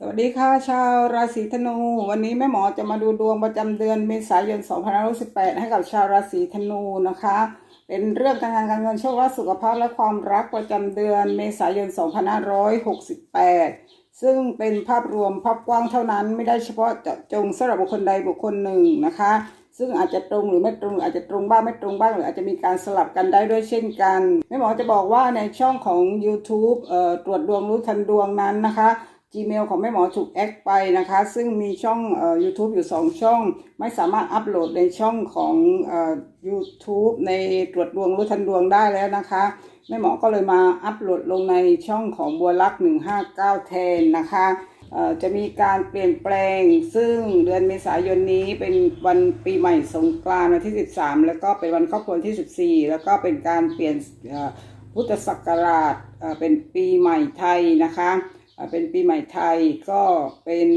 สวัสดีค่ะชาวราศีธนู วันนี้แม่หมอจะมาดูดวงประจำเดือนเมษายน 2518ให้กับชาวราศีธนูนะคะ เป็นเรื่องการงานการเงินโชคลาภสุขภาพและความรักประจำเดือนเมษายน 2568 ซึ่งเป็นภาพรวมภาพกว้างเท่านั้นไม่ได้เฉพาะเจาะจงสำหรับบุคคลใดบุคคลหนึ่งนะคะ ซึ่งอาจจะตรงหรือไม่ตรงอาจจะตรงบ้างไม่ตรงบ้างหรืออาจจะมีการสลับกันได้ด้วยเช่นกันแม่หมอจะบอกว่าในช่องของ YouTube เอ่อตรวจดวงรู้ทันดวงนั้นนะคะ Gmail ของแม่หมอถูกแอคไปนะคะ ซึ่งมีช่องเอ่อ YouTube อยู่ 2 ช่อง ไม่สามารถอัปโหลดในช่องของเอ่อ YouTube ในตรวจดวงรู้ทันดวงได้แล้วนะคะแม่หมอก็เลยมาอัปโหลดลงในช่องของบัวลักษ์159 แทนนะคะจะมีการเปลี่ยนแปลง ซึ่งเดือนเมษายนนี้เป็นวันปีใหม่สงกรานต์วันที่ 13 แล้วก็เป็นวันครอบครัวที่ 14 แล้วก็เป็นการเปลี่ยนพุทธศักราชเป็นปีใหม่ไทยนะคะ เป็นปีใหม่ไทยก็เป็น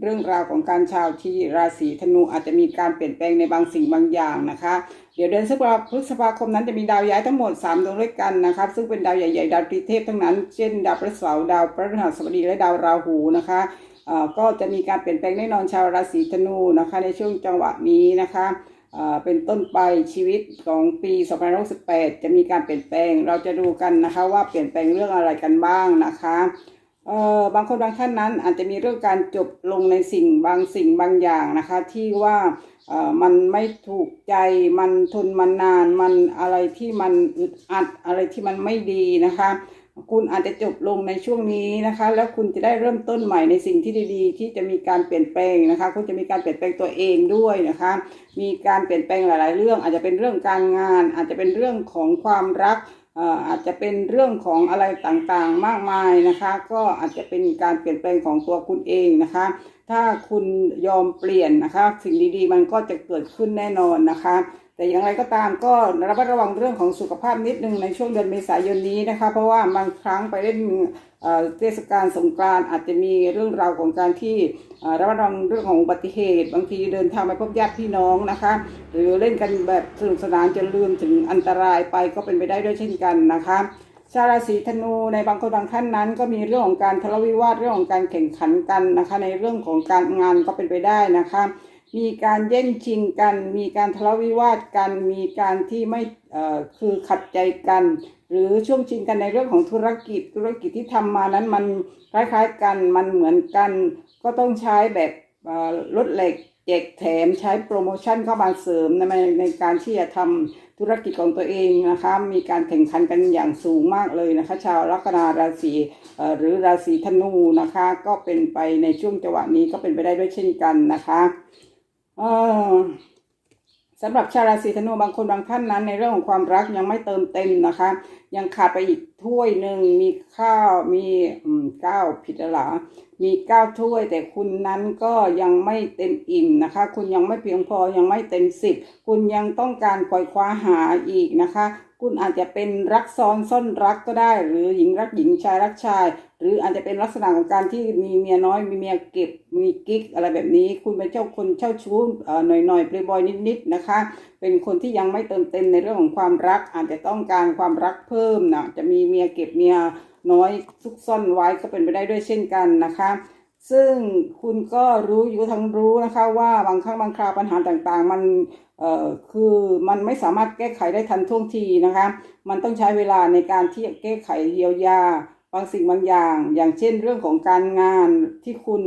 เรื่องราวของการชาวที่ราศีธนูอาจจะมีการเปลี่ยนแปลงในบางสิ่งบางอย่างนะคะ เดี๋ยวเดือนพฤษภาคมนั้นจะมีดาวย้ายทั้งหมด 3 ดวงด้วยกันนะครับซึ่งเป็นดาวใหญ่ๆ ดาวตรีเทพทั้งนั้น เช่น ดาวพฤหัสบดาวพระฤหัสบดีและดาวราหูนะคะก็จะมีการเปลี่ยนแปลงแน่นอนชาวราศีธนูนะคะในช่วงจังหวะนี้นะคะเป็นต้นไปชีวิตของปี2568จะมีการเปลี่ยนแปลง เราจะดูกันนะคะว่าเปลี่ยนแปลงเรื่องอะไรกันบ้างนะคะ เอ่อบางคนบางท่านนั้นอาจจะมีเรื่องการจบลงในสิ่งบางสิ่งบางอย่างนะคะ ที่ว่าเอ่อมันไม่ถูกใจมันทนมานนานมันอะไรที่มันอึดอัดอะไรที่มันไม่ดีนะคะ คุณอาจจะจบลงในช่วงนี้นะคะ แล้วคุณจะได้เริ่มต้นใหม่ในสิ่งที่ดีๆ ที่จะมีการเปลี่ยนแปลงนะคะ คุณจะมีการเปลี่ยนแปลงตัวเองด้วยนะคะ มีการเปลี่ยนแปลงหลาย ๆ เรื่องอาจจะเป็นเรื่องการงาน อาจจะเป็นเรื่องของความรัก อาจจะเป็นเรื่องของอะไรต่างๆมากมายนะคะ ก็อาจจะเป็นการเปลี่ยนแปลงของตัวคุณเองนะคะ ถ้าคุณยอมเปลี่ยนนะคะ สิ่งดีๆ มันก็จะเกิดขึ้นแน่นอนนะคะ แต่อย่างไรก็ตามก็ระมัดระวังเรื่องของสุขภาพนิดนึงในช่วงเดือนเมษายนนี้นะคะ เพราะว่าบางครั้งไปเล่นเทศกาลสงกรานต์อาจจะมีเรื่องราวของการที่ระมัดระวังเรื่องของอุบัติเหตุ บางทีเดินทางไปพบญาติพี่น้องนะคะ หรือเล่นกันแบบสนุกสนานจนลืมถึงอันตรายไปก็เป็นไปได้ด้วยเช่นกันนะคะชาวราศีธนูในบางคนบางท่านนั้น ก็มีเรื่องของการทะเลาะวิวาทเรื่องของการแข่งขันกันนะคะ ในเรื่องของการงานก็เป็นไปได้นะคะ มีการแย่งชิงกัน มีการทะเลาะวิวาทกัน มีการที่ไม่คือขัดใจกัน หรือช่วงชิงกันในเรื่องของธุรกิจ ธุรกิจที่ทำมานั้นมันคล้ายๆกันมันเหมือนกัน ก็ต้องใช้แบบลดเหล็กแจกแถมใช้โปรโมชั่นเข้ามาเสริมในในการที่จะทำธุรกิจของตัวเองนะคะ มีการแข่งขันกันอย่างสูงมากเลยนะคะ ชาวลัคนาราศีหรือราศีธนูนะคะ ก็เป็นไปในช่วงจังหวะนี้ก็เป็นไปได้ด้วยเช่นกันนะคะ สำหรับชาวราศีธนูบางคนบางท่านนั้น ในเรื่องของความรักยังไม่เติมเต็มนะคะ ยังขาดไปอีกถ้วยหนึ่งมีข้าวมีเก้าผิดแล้วเหรอมีเก้าถ้วย แต่คุณนั้นก็ยังไม่เต็มอิ่มนะคะ คุณยังไม่เพียงพอยังไม่เต็มสิบคุณยังต้องการคอยคว้าหาอีกนะคะ คุณอาจจะเป็นรักซ้อนซ่อนรักก็ได้ หรือหญิงรักหญิงชายรักชาย หรืออาจจะเป็นลักษณะของการที่มีเมียน้อยมีเมียเก็บมีกิ๊กอะไรแบบนี้ คุณเป็นเจ้าคนเจ้าชู้อ่อหน่อยๆเปรย์บอยนิดๆนะคะ เป็นคนที่ยังไม่เติมเต็มในเรื่องของความรัก อาจจะต้องการความรักเพิ่มนะจะมีเมียเก็บเมียน้อยซุกซ่อนไว้ก็เป็นไปได้ด้วยเช่นกันนะคะ ซึ่งคุณก็รู้อยู่ทั้งรู้นะคะว่าบางครั้งบางคราวปัญหาต่างๆ มันเอ่อคือมันไม่สามารถแก้ไขได้ทันท่วงทีนะคะ มันต้องใช้เวลาในการที่จะแก้ไขเยียวยา บางสิ่งบางอย่าง อย่างเช่นเรื่องของการงานที่คุณ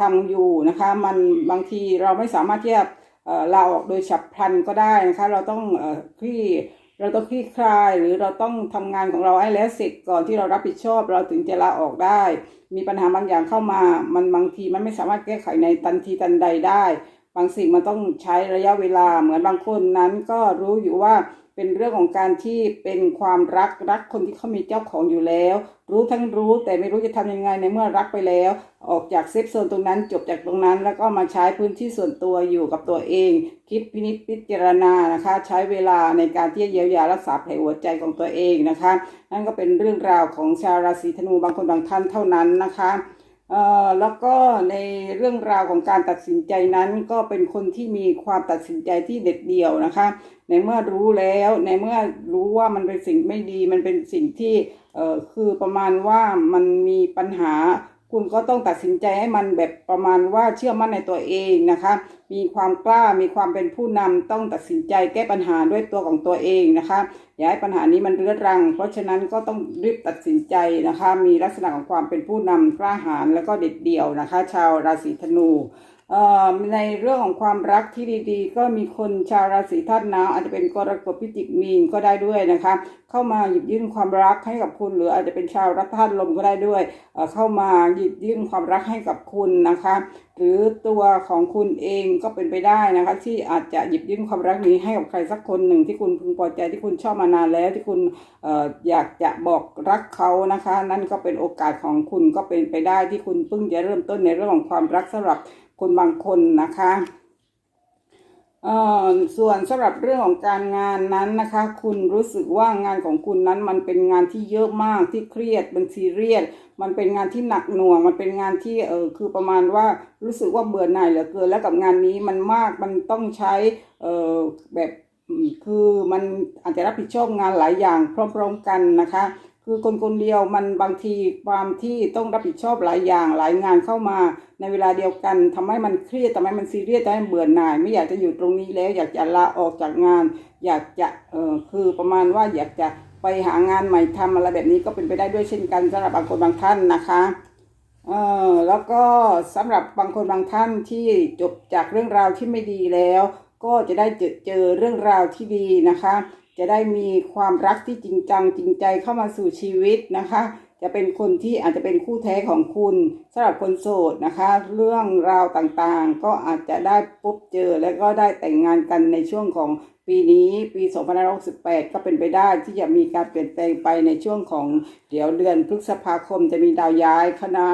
ทำอยู่นะคะมันบางทีเราไม่สามารถที่จะเอ่อลาออกโดยฉับพลันก็ได้นะคะ เราต้องเอ่อคลี่ เราต้องคลี่คลายหรือเราต้องทำงานของเราให้แล้วเสร็จก่อนที่เรารับผิดชอบ เราถึงจะลาออกได้ มีปัญหาบางอย่างเข้ามา มันบางทีมันไม่สามารถแก้ไขในทันทีทันใดได้ บางสิ่งมันต้องใช้ระยะเวลาเหมือนบางคนนั้นก็รู้อยู่ว่า เป็นเรื่องของการที่เป็นความรักรักคนที่เขามีเจ้าของอยู่แล้ว รู้ทั้งรู้แต่ไม่รู้จะทำยังไงในเมื่อรักไปแล้ว ออกจากเซฟโซนตรงนั้นจบจากตรงนั้น แล้วก็มาใช้พื้นที่ส่วนตัวอยู่กับตัวเอง คิดพินิจพิจารณานะคะ ใช้เวลาในการที่จะเยียวยารักษาแผลหัวใจของตัวเองนะคะ นั่นก็เป็นเรื่องราวของชาวราศีธนูบางคนบางท่านเท่านั้นนะคะ แล้วก็ในเรื่องราวของการตัดสินใจนั้น ก็เป็นคนที่มีความตัดสินใจที่เด็ดเดี่ยวนะคะ ในเมื่อรู้แล้วในเมื่อรู้ว่ามันเป็นสิ่งไม่ดี มันเป็นสิ่งที่คือประมาณว่ามันมีปัญหา คุณก็ต้องตัดสินใจให้มันแบบประมาณว่าเชื่อมั่นในตัวเองนะคะ มีความกล้ามีความเป็นผู้นำต้องตัดสินใจแก้ปัญหาด้วยตัวของตัวเองนะคะ อย่าให้ปัญหานี้มันเรื้อรัง เพราะฉะนั้นก็ต้องรีบตัดสินใจนะคะ มีลักษณะของความเป็นผู้นำกล้าหาญแล้วก็เด็ดเดี่ยวนะคะ ชาวราศีธนู ในเรื่องของความรักที่ดีๆ ก็มีคนชาวราศีธาตุน้ำอาจจะเป็นกรกฎพิจิกมีนก็ได้ด้วยนะคะ เข้ามาหยิบยื่นความรักให้กับคุณ หรืออาจจะเป็นชาวรัฐธาตุลมก็ได้ด้วยเเข้ามาหยิบยื่นความรักให้กับคุณนะคะ หรือตัวของคุณเองก็เป็นไปได้นะคะ ที่อาจจะหยิบยื่นความรักนี้ให้กับใครสักคนหนึ่งที่คุณพึงพอใจที่คุณชอบมานานแล้วที่คุณอออยากจะบอกรักเขานะคะ นั่นก็เป็นโอกาสของคุณก็เป็นไปได้ที่คุณเพิ่งจะเริ่มต้นในเรื่องของความรักสำหรับ คนบางคนนะคะส่วนสำหรับเรื่องของการงานนั้นนะคะ คุณรู้สึกว่างานของคุณนั้นมันเป็นงานที่เยอะมากที่เครียดมันซีเรียสมันเป็นงานที่หนักหน่วง มันเป็นงานที่เออคือประมาณว่ารู้สึกว่าเบื่อหน่ายเหลือเกินแล้วกับงานนี้มันมากมันต้องใช้เออแบบคือมันอาจจะรับผิดชอบงานหลายอย่างพร้อมๆกันนะคะ คือคนคนเดียวมันบางทีความที่ต้องรับผิดชอบหลายอย่างหลายงานเข้ามาในเวลาเดียวกันทำให้มันเครียดทำให้มันซีเรียสทำให้เบื่อหน่าย ไม่อยากจะอยู่ตรงนี้แล้ว อยากจะลาออกจากงาน อยากจะเออคือประมาณว่าอยากจะไปหางานใหม่ทำอะไรแบบนี้ก็เป็นไปได้ด้วยเช่นกันสำหรับบางคนบางท่านนะคะเออแล้วก็สำหรับบางคนบางท่านที่จบจากเรื่องราวที่ไม่ดีแล้ว ก็จะได้เจอเจอเรื่องราวที่ดีนะคะ จะได้มีความรักที่จริงจังจริงใจเข้ามาสู่ชีวิตนะคะ จะเป็นคนที่อาจจะเป็นคู่แท้ของคุณสำหรับคนโสดนะคะ เรื่องราวต่างๆ ก็อาจจะได้พบเจอและก็ได้แต่งงานกันในช่วงของปีนี้ปี2568 ก็เป็นไปได้ที่จะมีการเปลี่ยนแปลงไปในช่วงของเดี๋ยวเดือนพฤษภาคมจะมีดาวย้ายคณะ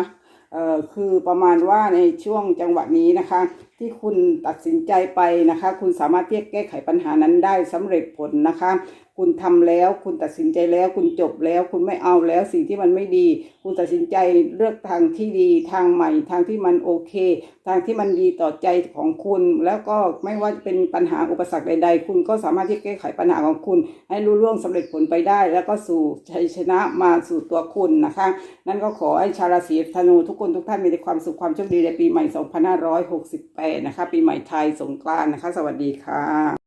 เอ่อคือประมาณว่าในช่วงจังหวะนี้นะคะ ที่คุณตัดสินใจไปนะคะ คุณสามารถที่จะแก้ไขปัญหานั้นได้สำเร็จผลนะคะ คุณทำแล้ว คุณตัดสินใจแล้ว คุณจบแล้ว คุณไม่เอาแล้ว สิ่งที่มันไม่ดี คุณตัดสินใจเลือกทางที่ดีทางใหม่ ทางที่มันโอเค ทางที่มันดีต่อใจของคุณ แล้วก็ไม่ว่าจะเป็นปัญหาอุปสรรคใด ๆ คุณก็สามารถที่จะแก้ไขปัญหาของคุณ ให้รู้ล่วงสำเร็จผลไปได้ แล้วก็สู่ชัยชนะมาสู่ตัวคุณนะคะ นั่นก็ขอให้ชาวราศีธนูทุกคนทุกท่านมีแต่ความสุขความโชคดีในปีใหม่ 2568 นะคะ ปีใหม่ไทยสงกรานต์นะคะ สวัสดีค่ะ